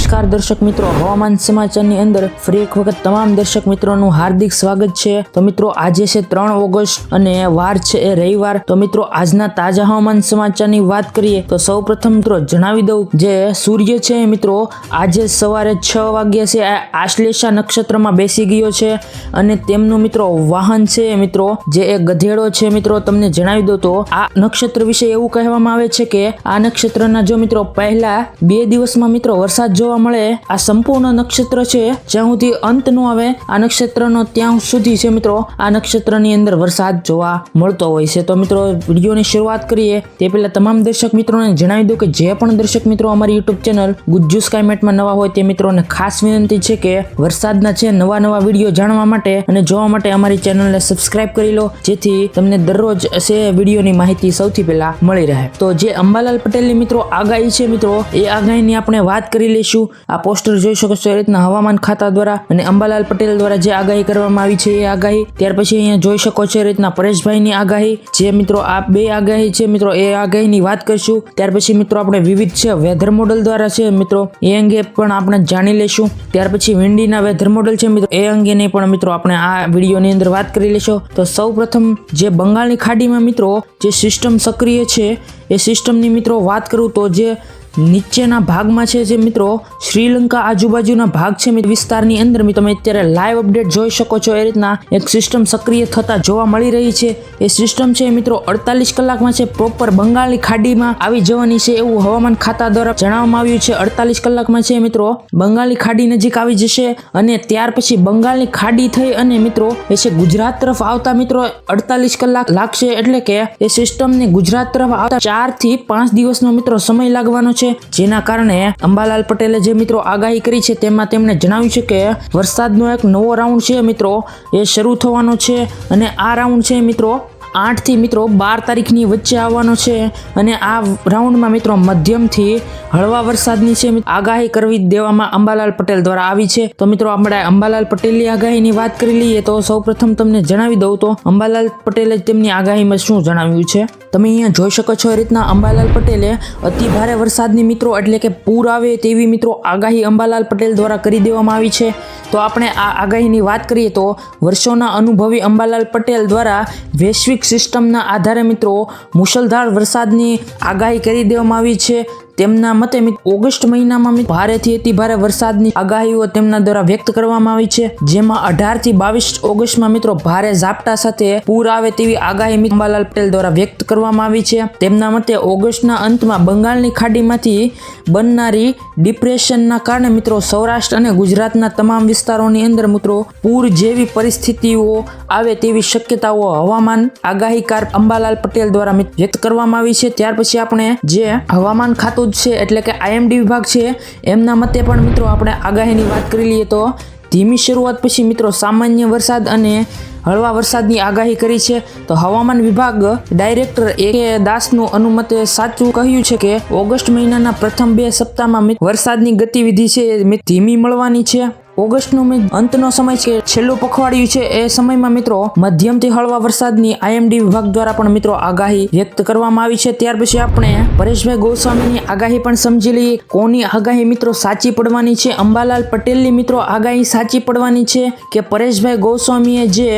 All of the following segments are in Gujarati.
નમસ્કાર દર્શક મિત્રો. હવામાન સમાચારની અંદર ફરી એક વખત તમામ દર્શક મિત્રોનું હાર્દિક સ્વાગત છે. તો મિત્રો, આજે છે ત્રણ ઓગસ્ટ અને વાર છે એ રવિવાર. તો મિત્રો, આજના તાજા હવામાન સમાચારની વાત કરીએ તો સૌ પ્રથમ મિત્રો જણાવી દઉં જે સૂર્ય છે મિત્રો, આજે સવારે છ વાગ્યા છે આશ્લેષા નક્ષત્રમાં બેસી ગયો છે અને તેમનું મિત્રો વાહન છે મિત્રો, જે એ ગધેડો છે મિત્રો, તમને જણાવી દો તો, આ નક્ષત્ર વિશે એવું કહેવામાં આવે છે કે આ નક્ષત્રના જો મિત્રો પહેલા બે દિવસમાં મિત્રો વરસાદ જોવા મળે, આ સંપૂર્ણ નક્ષત્ર છે, જ્યાં સુધી અંત નો આવે, આ નક્ષત્રનો ત્યાં સુધી છે મિત્રો. આ નક્ષત્રની અંદર વરસાદ જોવા મળતો હોય છે. તો મિત્રો, વિડીયોની શરૂઆત કરીએ. તે પહેલા તમામ દર્શક મિત્રોને જણાવી દઉં કે જે પણ દર્શક મિત્રો અમારી યુટ્યુબ ચેનલ ગુજ્જુ સ્કાયમેટમાં નવા હોય તે મિત્રોને ખાસ વિનંતી છે કે વરસાદના છે નવા નવા વીડિયો જાણવા માટે અને જોવા માટે અમારી ચેનલને સબસ્ક્રાઇબ કરી લો, જેથી તમને દરરોજ છે વિડીયોની માહિતી સૌથી પહેલા મળી રહે. તો જે અંબાલાલ પટેલની મિત્રો આગાહી છે મિત્રો, એ આગાહીની આપણે વાત કરી લઈશું. આ પોસ્ટર જોઈ શકો છો એ રીતના હવામાન ખાતા દ્વારા અને અંબાલાલ પટેલ દ્વારા જે આગાહી કરવામાં આવી છે એ આગાહી. ત્યાર પછી અહીંયા જોઈ શકો છો એ રીતના પરેશભાઈની આગાહી. જે મિત્રો આ બે આગાહી છે મિત્રો એ આગાહીની વાત કરીશું. ત્યાર પછી મિત્રો આપણે વિવિધ છે વેધર મોડલ દ્વારા છે મિત્રો એ અંગે પણ આપણે જાણી લઈશું ત્યાર પછી વિંડીના વેધર મોડલ છે મિત્રો એ અંગેની પણ મિત્રો આપણે આ વિડીયોની અંદર વાત કરી લેશો. તો સૌ પ્રથમ જે બંગાળની ખાડીમાં મિત્રો જે સિસ્ટમ સક્રિય છે એ સિસ્ટમની મિત્રો વાત કરું તો જે નીચેના ભાગમાં છે જે મિત્રો, શ્રીલંકા આજુબાજુના ભાગ છે વિસ્તારની અંદર તમે અત્યારે લાઈવ અપડેટ જોઈ શકો છો. એ રીતના એક સિસ્ટમ સક્રિય થતા જોવા મળી રહી છે. એ સિસ્ટમ છે મિત્રો, અડતાલીસ કલાકમાં છે પ્રોપર બંગાળની ખાડીમાં આવી જવાની છે એવું હવામાન ખાતા દ્વારા જણાવવામાં આવ્યું છે. અડતાલીસ કલાકમાં છે મિત્રો બંગાળની ખાડી નજીક આવી જશે અને ત્યાર પછી બંગાળની ખાડી થઈ અને મિત્રો, એ છે ગુજરાત તરફ આવતા મિત્રો, અડતાલીસ કલાક લાગશે. એટલે કે એ સિસ્ટમને ગુજરાત તરફ આવતા ચારથી પાંચ દિવસનો મિત્રો સમય લાગવાનો છે. જેના કારણે અંબાલાલ પટેલે જે મિત્રો આગાહી કરી છે તેમાં તેમણે જણાવ્યું છે કે વરસાદનો એક નવો રાઉન્ડ છે મિત્રો, એ શરૂ થવાનો છે અને આ રાઉન્ડ છે મિત્રો આઠથી મિત્રો બાર તારીખની વચ્ચે આવવાનો છે અને આ રાઉન્ડમાં મિત્રો મધ્યમથી હળવા વરસાદની છે આગાહી કરવી દેવામાં અંબાલાલ પટેલ દ્વારા આવી છે. તો મિત્રો આપણે અંબાલાલ પટેલની આગાહીની વાત કરી લઈએ તો સૌપ્રથમ તમને જણાવી દઉં તો અંબાલાલ પટેલે તેમની આગાહીમાં શું જણાવ્યું છે? તમે અહીંયા જોઈ શકો છો એ રીતના અંબાલાલ પટેલે અતિ ભારે વરસાદની મિત્રો એટલે કે પૂર આવે તેવી મિત્રો આગાહી અંબાલાલ પટેલ દ્વારા કરી દેવામાં આવી છે. તો આપણે આ આગાહીની વાત કરીએ તો વર્ષોના અનુભવી અંબાલાલ પટેલ દ્વારા વૈશ્વિક સિસ્ટમના આધારે મિત્રો મુશળધાર વરસાદની આગાહી કરી દેવામાં આવી છે. તેમના મતે ઓગસ્ટ મહિનામાં ભારેથી અતિ ભારે વરસાદની આગાહીઓ તેમના દ્વારા વ્યક્ત કરવામાં આવી છે. જેમાં અઢારથી બાવીસ ઓગસ્ટમાં મિત્રો ભારે ઝાપટા સાથે પૂર આવે તેવી આગાહી અંબાલાલ પટેલ દ્વારા વ્યક્ત કરવામાં આવી છે. તેમના મતે ઓગસ્ટના અંતમાં બંગાળની ખાડીમાંથી બનનારી ડિપ્રેશનના કારણે મિત્રો સૌરાષ્ટ્ર અને ગુજરાતના તમામ વિસ્તારોની અંદર મિત્રો પૂર જેવી પરિસ્થિતિઓ આવે તેવી શક્યતાઓ હવામાન આગાહીકાર અંબાલાલ પટેલ દ્વારા વ્યક્ત કરવામાં આવી છે. ત્યાર પછી આપણે જે હવામાન ખાતું જ છે, એટલે કે આઈએમડી વિભાગ છે, એમના મતે પણ મિત્રો આપણે આગાહીની વાત કરી લઈએ તો ધીમી શરૂઆત પછી મિત્રો સામાન્ય વરસાદ અને હળવા વરસાદની આગાહી કરી છે. તો હવામાન વિભાગ ડાયરેક્ટર એ કે દાસનું અનુમતે સાચું કહ્યું છે કે ઓગસ્ટ મહિનાના પ્રથમ બે સપ્તાહમાં વરસાદની ગતિવિધિ છે ધીમી મળવાની છે. ઓગસ્ટનો મિત અંતનો સમય છે. છેલ્લું પખવાડિયું છે એ સમયમાં મિત્રો મધ્યમથી હળવા વરસાદની આઈએમડી વિભાગ દ્વારા પણ મિત્રો આગાહી વ્યક્ત કરવામાં આવી છે. ત્યાર પછી આપણે પરેશભાઈ ગોસ્વામીની આગાહી પણ સમજી લઈએ. કોની આગાહી મિત્રો સાચી પડવાની છે? અંબાલાલ પટેલની મિત્રો આગાહી સાચી પડવાની છે કે પરેશભાઈ ગોસ્વામીએ જે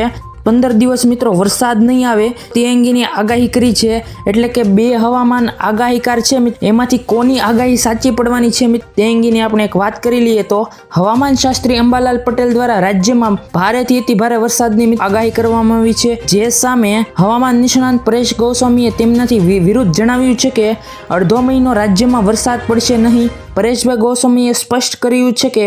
પંદર દિવસ મિત્રો વરસાદ નહીં આવે, તે અંગેની આગાહી કરી છે. એટલે કે બે હવામાન આગાહીકાર છે એમાંથી કોની આગાહી સાચી પડવાની છે તે અંગેની આપણે એક વાત કરી લઈએ તો, હવામાન શાસ્ત્રી અંબાલાલ પટેલ દ્વારા રાજ્યમાં ભારેથી અતિ ભારે વરસાદની આગાહી કરવામાં આવી છે. જે સામે હવામાન નિષ્ણાંત પરેશ ગોસ્વામીએ તેમનાથી વિરુદ્ધ જણાવ્યું છે કે, અડધો મહિનો રાજ્યમાં વરસાદ પડશે નહીં. પરેશભાઈ ગોસ્વામીએ સ્પષ્ટ કર્યું છે કે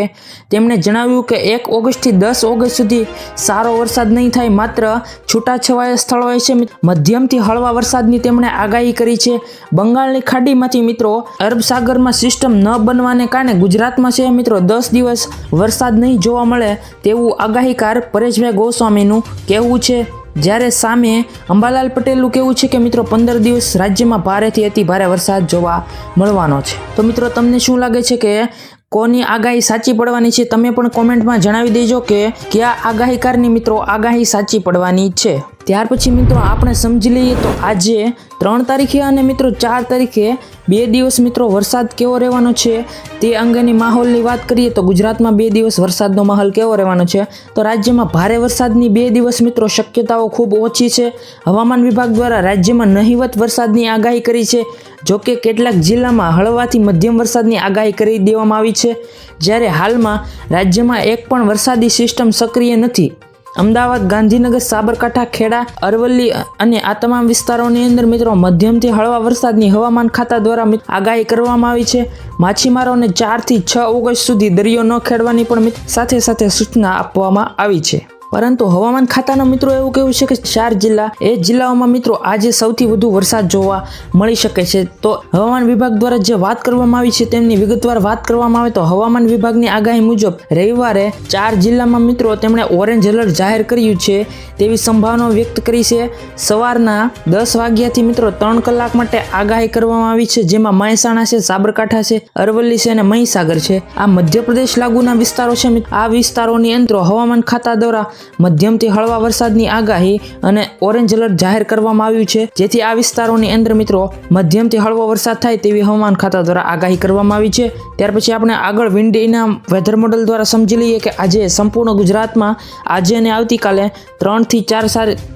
તેમણે જણાવ્યું કે એક ઓગસ્ટથી દસ ઓગસ્ટ સુધી સારો વરસાદ નહીં થાય, માત્ર છૂટાછવાયા સ્થળોએ છે મધ્યમથી હળવા વરસાદની તેમણે આગાહી કરી છે. બંગાળની ખાડીમાંથી મિત્રો, અરબ સાગરમાં સિસ્ટમ ન બનવાને કારણે ગુજરાતમાં છે મિત્રો, દસ દિવસ વરસાદ નહીં જોવા મળે તેવું આગાહીકાર પરેશભાઈ ગોસ્વામીનું કહેવું છે. જ્યારે સામે અંબાલાલ પટેલનું કહેવું છે કે, મિત્રો, પંદર દિવસ રાજ્યમાં ભારેથી અતિ ભારે વરસાદ જોવા મળવાનો છે. તો મિત્રો, તમને શું લાગે છે કે, કોની આગાહી સાચી પડવાની છે? તમે પણ કોમેન્ટમાં જણાવી દેજો કે, કયા આગાહીકારની મિત્રો આગાહી સાચી પડવાની છે? ત્યાર પછી મિત્રો આપણે સમજી લઈએ તો આજે ત્રણ તારીખે અને મિત્રો ચાર તારીખે બે દિવસ મિત્રો વરસાદ કેવો રહેવાનો છે તે અંગેની માહોલની વાત કરીએ તો ગુજરાતમાં બે દિવસ વરસાદનો માહોલ કેવો રહેવાનો છે તો રાજ્યમાં ભારે વરસાદની બે દિવસ મિત્રો શક્યતાઓ ખૂબ ઓછી છે. હવામાન વિભાગ દ્વારા રાજ્યમાં નહિવત વરસાદની આગાહી કરી છે. જોકે કેટલાક જિલ્લામાં હળવાથી મધ્યમ વરસાદની આગાહી કરી દેવામાં આવી છે. જ્યારે હાલમાં રાજ્યમાં એક પણ વરસાદી સિસ્ટમ સક્રિય નથી. અમદાવાદ, ગાંધીનગર, સાબરકાંઠા, ખેડા, અરવલ્લી અને આ તમામ વિસ્તારોની અંદર મિત્રો મધ્યમથી હળવા વરસાદની હવામાન ખાતા દ્વારા આગાહી કરવામાં આવી છે. માછીમારોને ચારથી છ ઓગસ્ટ સુધી દરિયો ન ખેડવાની પણ સાથે સાથે સૂચના આપવામાં આવી છે. પરંતુ હવામાન ખાતાના મિત્રો એવું કહેવું છે કે ચાર જિલ્લા, એ જિલ્લાઓમાં મિત્રો આજે સૌથી વધુ વરસાદ જોવા મળી શકે છે. તો હવામાન વિભાગ દ્વારા જે વાત કરવામાં આવી છે તેમની વિગતવાર વાત કરવામાં આવે તો હવામાન વિભાગની આગાહી મુજબ રવિવારે ચાર જિલ્લામાં મિત્રો તેમણે ઓરેન્જ એલર્ટ જાહેર કર્યું છે તેવી સંભાવના વ્યક્ત કરી છે. સવારના દસ વાગ્યાથી મિત્રો ત્રણ કલાક માટે આગાહી કરવામાં આવી છે જેમાં મહેસાણા છે, સાબરકાંઠા છે, અરવલ્લી છે અને મહીસાગર છે. આ મધ્યપ્રદેશ લાગુના વિસ્તારો છે આ વિસ્તારોની અંતરો હવામાન ખાતા દ્વારા મધ્યમથી હળવા વરસાદની આગાહી અને ઓરેન્જ એલર્ટ જાહેર કરવામાં આવ્યું છે. જેથી આ વિસ્તારોની અંદર મિત્રો મધ્યમથી હળવો વરસાદ થાય તેવી હવામાન ખાતા દ્વારા આગાહી કરવામાં આવી છે. ત્યાર પછી આપણે આગળ વિન્ડીના વેધર મોડલ દ્વારા સમજી લઈએ કે આજે સંપૂર્ણ ગુજરાતમાં આજે અને આવતીકાલે ત્રણથી ચાર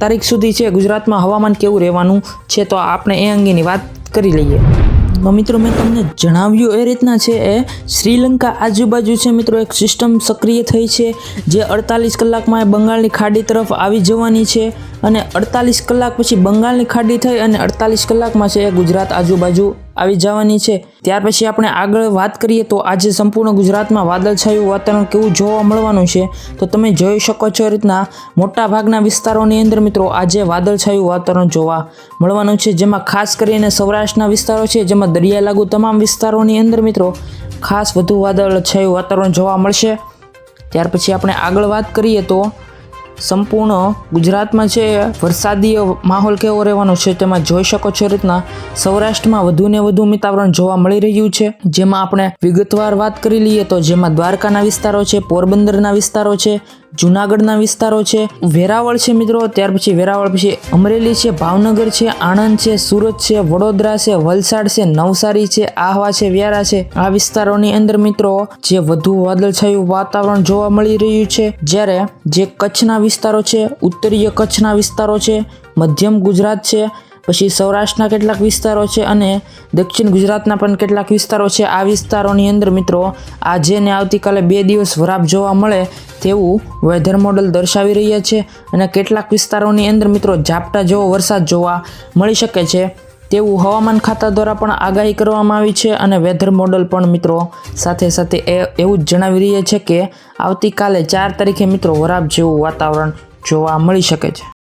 તારીખ સુધી છે ગુજરાતમાં હવામાન કેવું રહેવાનું છે તો આપણે એ અંગેની વાત કરી લઈએ. મિત્રો મેં તમને જણાવ્યું એ રીતના છે એ શ્રીલંકા આજુબાજુ છે મિત્રો એક સિસ્ટમ સક્રિય થઈ છે, જે અડતાલીસ કલાકમાં એ બંગાળની ખાડી તરફ આવી જવાની છે અને અડતાલીસ કલાક પછી બંગાળની ખાડી થઈ અને અડતાલીસ કલાકમાં છે એ ગુજરાત આજુબાજુ આવી જવાની છે. ત્યાર પછી આપણે આગળ વાત કરીએ તો આજે સંપૂર્ણ ગુજરાતમાં વાદળછાયું વાતાવરણ કેવું જોવા મળવાનું છે? તો તમે જોઈ શકો છો રીતના મોટા ભાગના વિસ્તારોની અંદર મિત્રો આજે વાદળછાયું વાતાવરણ જોવા મળવાનું છે. જેમાં ખાસ કરીને સૌરાષ્ટ્રના વિસ્તારો છે, જેમાં દરિયા લાગુ તમામ વિસ્તારોની અંદર મિત્રો ખાસ વધુ વાદળછાયું વાતાવરણ જોવા મળશે. ત્યાર પછી આપણે આગળ વાત કરીએ તો સંપૂર્ણ ગુજરાતમાં જે વરસાદી માહોલ કેવો રહેવાનો છે તેમાં જોઈ શકો છો રીતના સૌરાષ્ટ્રમાં વધુ ને વધુ વાતાવરણ જોવા મળી રહ્યું છે. જેમાં આપણે વિગતવાર વાત કરી લઈએ તો જેમાં દ્વારકાના વિસ્તારો છે, પોરબંદરના વિસ્તારો છે જુનાગઢના વિસ્તારો છે. વેરાવળ છે મિત્રો, ત્યાર પછી વેરાવળ પછી અમરેલી છે, ભાવનગર છે, આણંદ છે, સુરત છે, વડોદરા છે, વલસાડ છે, નવસારી છે, આહવા છે, વ્યારા છે. આ વિસ્તારોની અંદર મિત્રો, જે વધુ વાદળછાયું વાતાવરણ જોવા મળી રહ્યું છે, જ્યારે જે કચ્છના વિસ્તારો છે, ઉત્તરીય કચ્છના વિસ્તારો છે, મધ્યમ ગુજરાત છે પછી સૌરાષ્ટ્રના કેટલાક વિસ્તારો છે અને દક્ષિણ ગુજરાતના પણ કેટલાક વિસ્તારો છે. આ વિસ્તારોની અંદર મિત્રો, આજે ને આવતીકાલે બે દિવસ વરાપ જોવા મળે તેવું વેધર મોડલ દર્શાવી રહ્યા છે અને કેટલાક વિસ્તારોની અંદર મિત્રો ઝાપટા જેવો વરસાદ જોવા મળી શકે છે. તેવું હવામાન ખાતા દ્વારા પણ આગાહી કરવામાં આવી છે અને વેધર મોડલ પણ મિત્રો સાથે સાથે એ, એવું જ જણાવી રહ્યા છે કે આવતીકાલે ચાર તારીખે મિત્રો વરાપ જેવું વાતાવરણ જોવા મળી શકે છે.